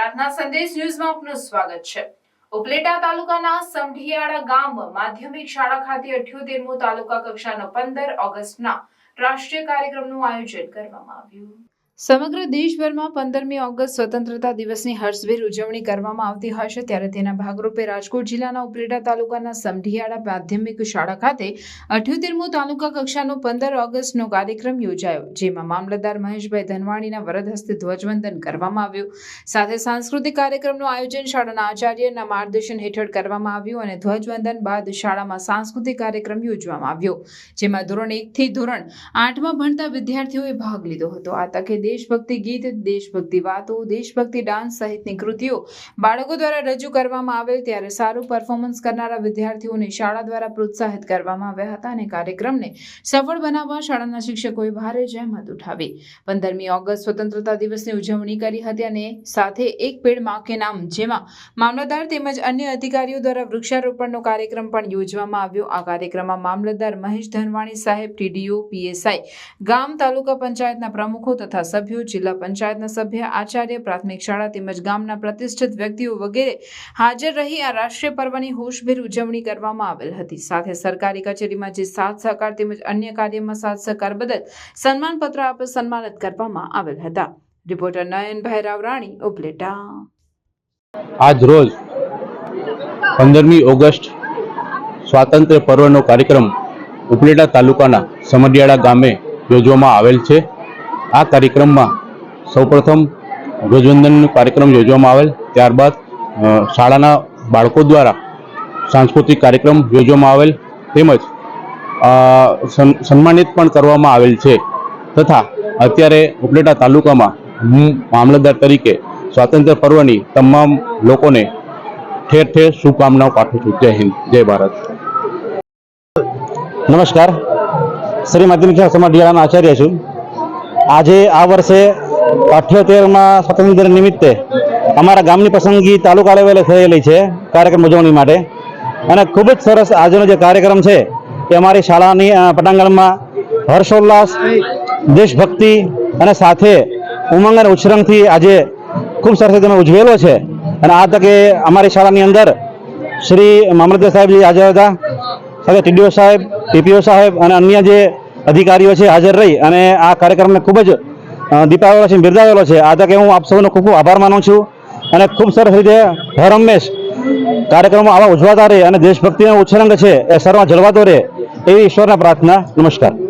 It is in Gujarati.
પ્રાર્થના સંદેશ ન્યૂઝમાં આપનું સ્વાગત છે. ઉપલેટા તાલુકાના સમઢિયાળા ગામ માધ્યમિક શાળા ખાતે અઠ્યોતેરમો તાલુકા કક્ષાનો પંદર ઓગસ્ટના રાષ્ટ્રીય કાર્યક્રમનું આયોજન કરવામાં આવ્યું. સમગ્ર દેશભરમાં પંદરમી ઓગસ્ટ સ્વતંત્રતા દિવસની હર્ષભેર ઉજવણી કરવામાં આવતી હશે ત્યારે તેના ભાગરૂપે રાજકોટ જિલ્લાના ઉપલેટા તાલુકાના સમઢિયાળા માધ્યમિક શાળા ખાતે અઠ્યોતેરમો તાલુકા કક્ષાનો પંદર ઓગસ્ટનો કાર્યક્રમ યોજાયો, જેમાં મામલતદાર મહેશભાઈ ધનવાણીના વરદ હસ્તે ધ્વજવંદન કરવામાં આવ્યું. સાથે સાંસ્કૃતિક કાર્યક્રમનું આયોજન શાળાના આચાર્યના માર્ગદર્શન હેઠળ કરવામાં આવ્યું અને ધ્વજવંદન બાદ શાળામાં સાંસ્કૃતિક કાર્યક્રમ યોજવામાં આવ્યો, જેમાં ધોરણ એકથી ધોરણ આઠમાં ભણતા વિદ્યાર્થીઓએ ભાગ લીધો હતો. આ તકે દેશભક્તિ ગીત, દેશભક્તિ વાતો, દેશભક્તિ ડાન્સ સહિતની કૃતિઓ બાળકો દ્વારા રજૂ કરવામાં આવેલ ત્યારે સારું પરફોર્મન્સ કરનારા વિદ્યાર્થીઓને શાળા દ્વારા પ્રોત્સાહિત કરવામાં આવ્યા હતા અને કાર્યક્રમને સફળ બનાવવા શાળાના શિક્ષકોએ ભારે જહેમત ઉઠાવી. પંદરમી ઓગસ્ટ સ્વતંત્રતા દિવસની ઉજવણી કરી હતી અને સાથે એક પેડમાં કે નામ, જેમાં મામલતદાર તેમજ અન્ય અધિકારીઓ દ્વારા વૃક્ષારોપણનો કાર્યક્રમ પણ યોજવામાં આવ્યો. આ કાર્યક્રમમાં મામલતદાર મહેશ ધનવાણી સાહેબ, ટીડીઓ, પીએસઆઈ, ગામ, તાલુકા પંચાયતના પ્રમુખો તથા સભ્યો જિલ્લા પંચાયતના સભ્ય, આચાર્ય, પ્રાથમિક શાળા તેમજ ગામના પ્રતિષ્ઠિત વ્યક્તિઓ વગેરે હાજર રહી આ રાષ્ટ્રીય પર્વની હોશભેર ઉજવણી કરવામાં આવેલ હતી. સાથે સરકારી કચેરીમાં જે સાથ સહકાર તેમજ અન્ય કાર્યમાં સાથ સહકાર બદલ સન્માનપત્ર આપી સન્માનિત કરવામાં આવેલ હતા. રિપોર્ટર નયનભાઈ રાવરાણી, ઉપલેટા. આજ રોજ પંદરમી ઓગસ્ટ સ્વાતંત્ર્ય પર્વનો કાર્યક્રમ ઉપલેટા તાલુકાના સમડિયાળા ગામે યોજવામાં આવેલ છે. આ કાર્યક્રમમાં સૌપ્રથમ ધ્વજવંદનનો કાર્યક્રમ યોજવામાં આવેલ. ત્યારબાદ શાળાના બાળકો દ્વારા સાંસ્કૃતિક કાર્યક્રમ યોજવામાં આવેલ. તેમજ સન્માનિત પણ કરવામાં આવેલ છે. તથા, અત્યારે ઉપલેટા તાલુકામાં હું મામલતદાર તરીકે સ્વાતંત્ર્ય પર્વની તમામ લોકોને ઠેર ઠેર શુભકામનાઓ પાઠવું છું. જય હિન્દ, જય ભારત. નમસ્કાર. શ્રી માધ્યમિક સમાજ સમાઢિયાળાના આચાર્ય છું. આજે આ વર્ષે અઠ્યોતેરમાં સ્વતંત્ર નિમિત્તે અમારા ગામની પસંદગી તાલુકા લેવલે થયેલી છે કાર્યક્રમ ઉજવણી માટે. અને ખૂબ જ સરસ આજનો જે કાર્યક્રમ છે એ અમારી શાળાની પટાંગણમાં હર્ષોલ્લાસ, દેશભક્તિ અને સાથે ઉમંગ અને ઉછરંગથી આજે ખૂબ સરસ રીતે ઉજવેલો છે. અને આ તકે અમારી શાળાની અંદર શ્રી મામલતદાર સાહેબજી હાજર હતા, સાથે ટીડીઓ સાહેબ પીપીઓ સાહેબ અને અન્ય જે અધિકારીઓ છે હાજર રહી અને આ કાર્યક્રમને ખૂબ જ દીપાવેલો છે, બિરદાવેલો છે. આ તકે હું આપ સૌનો ખૂબ ખૂબ આભાર માનું છું અને ખૂબ સરસ રીતે હર હંમેશ કાર્યક્રમો આવા ઉજવાતા રહે અને દેશભક્તિનો ઉચ્છરંગ છે એ સર્વ જળવાતો રહે એવી ઈશ્વરના પ્રાર્થના. નમસ્કાર.